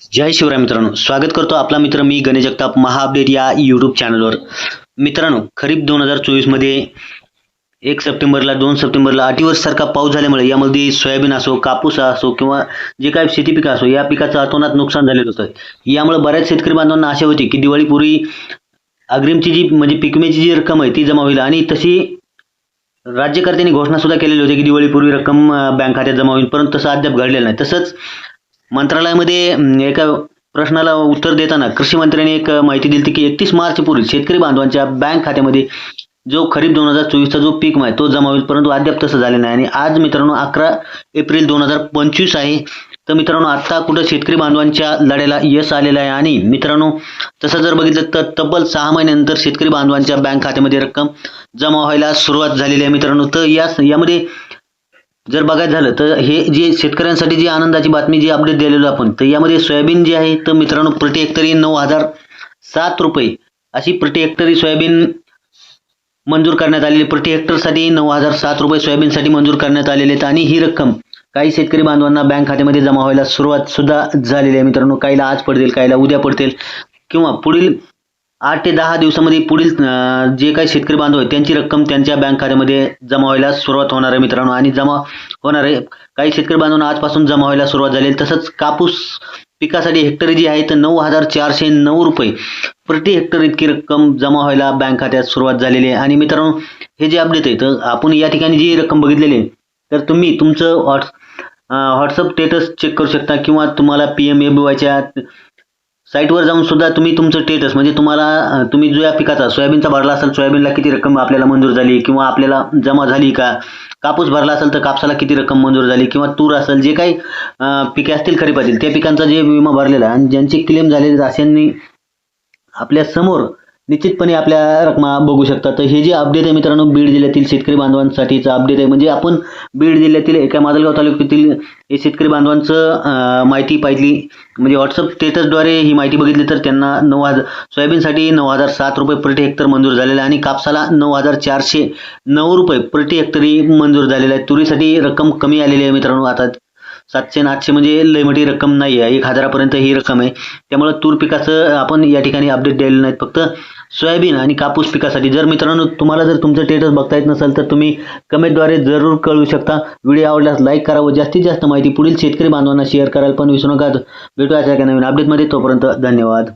जय शिवराय मित्रांनो स्वागत करतो आपला मित्र मी गणेश जगताप महा अपडेट या यूट्यूब चॅनलवर मित्रांनो खरीप दोन हजार चोवीसमध्ये एक सप्टेंबरला दोन सप्टेंबरला अटीवर्षसारखा पाऊस झाल्यामुळे यामध्ये सोयाबीन असो कापूस असो किंवा जे काय शेती पिकं असो या पिकाचं अतोनात नुकसान झालेलं होतं. यामुळे बऱ्याच शेतकरी बांधवांना आशा होती की दिवाळीपूर्वी अग्रिमची जी म्हणजे पिकमेची जी रक्कम आहे ती जमा होईल. आणि तशी राज्यकर्त्यांनी घोषणा सुद्धा केलेली होती की दिवाळीपूर्वी रक्कम बँक खात्यात जमा होईल परंतु तसं अद्याप घडलेलं नाही. तसंच मंत्रालयामध्ये एका प्रश्नाला उत्तर देताना कृषी मंत्र्यांनी एक माहिती दिली होती की एकतीस मार्च पूर्वी शेतकरी बांधवांच्या बँक खात्यामध्ये जो खरीप दोन हजार चोवीसचा जो पीक आहे तो जमा होईल परंतु अद्याप तसं झालं नाही. आणि आज मित्रांनो अकरा एप्रिल दोन हजार पंचवीस आहे. तर मित्रांनो आत्ता कुठं शेतकरी बांधवांच्या लढ्याला यश आलेलं आहे आणि मित्रांनो तसं जर बघितलं तर तब्बल सहा महिन्यानंतर शेतकरी बांधवांच्या बँक खात्यामध्ये रक्कम जमा व्हायला सुरुवात झालेली आहे मित्रांनो. तर या यामध्ये जर बघायचं झालं तर हे जे शेतकऱ्यांसाठी जी आनंदाची बातमी जी अपडेट दिलेलो आपण तर यामध्ये सोयाबीन जे आहे तर मित्रांनो प्रति हेक्टरी नऊ हजार सात रुपये. अशी प्रति हेक्टरी सोयाबीन मंजूर करण्यात आलेली प्रति हेक्टरसाठी नऊ हजार सात रुपये सोयाबीनसाठी मंजूर करण्यात आलेले आहेत. आणि ही रक्कम काही शेतकरी बांधवांना बँक खात्यामध्ये जमा व्हायला सुरुवात सुद्धा झालेली आहे. मित्रांनो काहीला आज पडतील काहीला उद्या पडतील किंवा पुढील आठ ते दहा दिवसामध्ये पुढील जे काही शेतकरी बांधव आहेत त्यांची रक्कम त्यांच्या बँक खात्यामध्ये जमा व्हायला सुरुवात होणार आहे मित्रांनो. आणि जमा होणार आहे. काही शेतकरी बांधवांना आजपासून जमा व्हायला सुरुवात झाली तसंच कापूस पिकासाठी हेक्टरी जी आहे तर नऊ हजार चारशे नऊ रुपये प्रति हेक्टर इतकी रक्कम जमा व्हायला बँक खात्यात सुरुवात झालेली आहे. आणि मित्रांनो हे जे अपडेट आहे तर आपण या ठिकाणी जी रक्कम बघितलेली आहे तर तुम्ही तुमचं व्हॉट्स व्हॉट्सअप स्टेटस चेक करू शकता किंवा तुम्हाला पी एम ए बी वायच्या साईटवर जाऊन सुद्धा तुम्ही तुमचं स्टेटस म्हणजे तुम्हाला तुम्ही जो या पिकाचा सोयाबीनचा भरला असेल सोयाबीनला किती रक्कम आपल्याला मंजूर झाली किंवा आपल्याला जमा झाली का? कापूस भरला असेल तर कापसाला किती रक्कम मंजूर झाली किंवा तूर असेल जे काही पिके असतील खरीपातील त्या पिकांचा जे विमा भरलेला आहे आणि ज्यांचे क्लेम झालेले आहेत अशांनी आपल्यासमोर निश्चितपणे आपल्या रकमा बघू शकता. तर हे जे अपडेट आहे मित्रांनो बीड जिल्ह्यातील शेतकरी बांधवांसाठीचं अपडेट आहे. म्हणजे आपण बीड जिल्ह्यातील एका माजलगाव तालुक्यातील हे शेतकरी बांधवांचं माहिती पाहिली. म्हणजे व्हॉट्सअप स्टेटसद्वारे ही माहिती बघितली तर त्यांना नऊ हजार सोयाबीनसाठी नऊ हजार सात रुपये प्रति हेक्टर मंजूर झालेला आहे. आणि कापसाला नऊ हजार चारशे नऊ रुपये प्रति हेक्टरी मंजूर झालेला आहे. तुरीसाठी रक्कम कमी आलेली आहे मित्रांनो. आता सातशे आणि आठशे म्हणजे लय मोठी रक्कम नाही आहे एक हजारापर्यंत ही रक्कम आहे. त्यामुळे तूर पिकाचं आपण या ठिकाणी अपडेट द्यायला नाहीत. फक्त सोयाबीन आणि कापूस पिकासाठी जर मित्रांनो तुम्हाला जर तुमचं स्टेटस बघता येत नसेल तर तुम्ही कमेंटद्वारे जरूर कळवू शकता. व्हिडिओ आवडल्यास लाईक करा व जास्तीत जास्त माहिती पुढील शेतकरी बांधवांना शेअर करायला पण विसरू नका. भेटूया अशा नवीन अपडेटमध्ये तोपर्यंत धन्यवाद.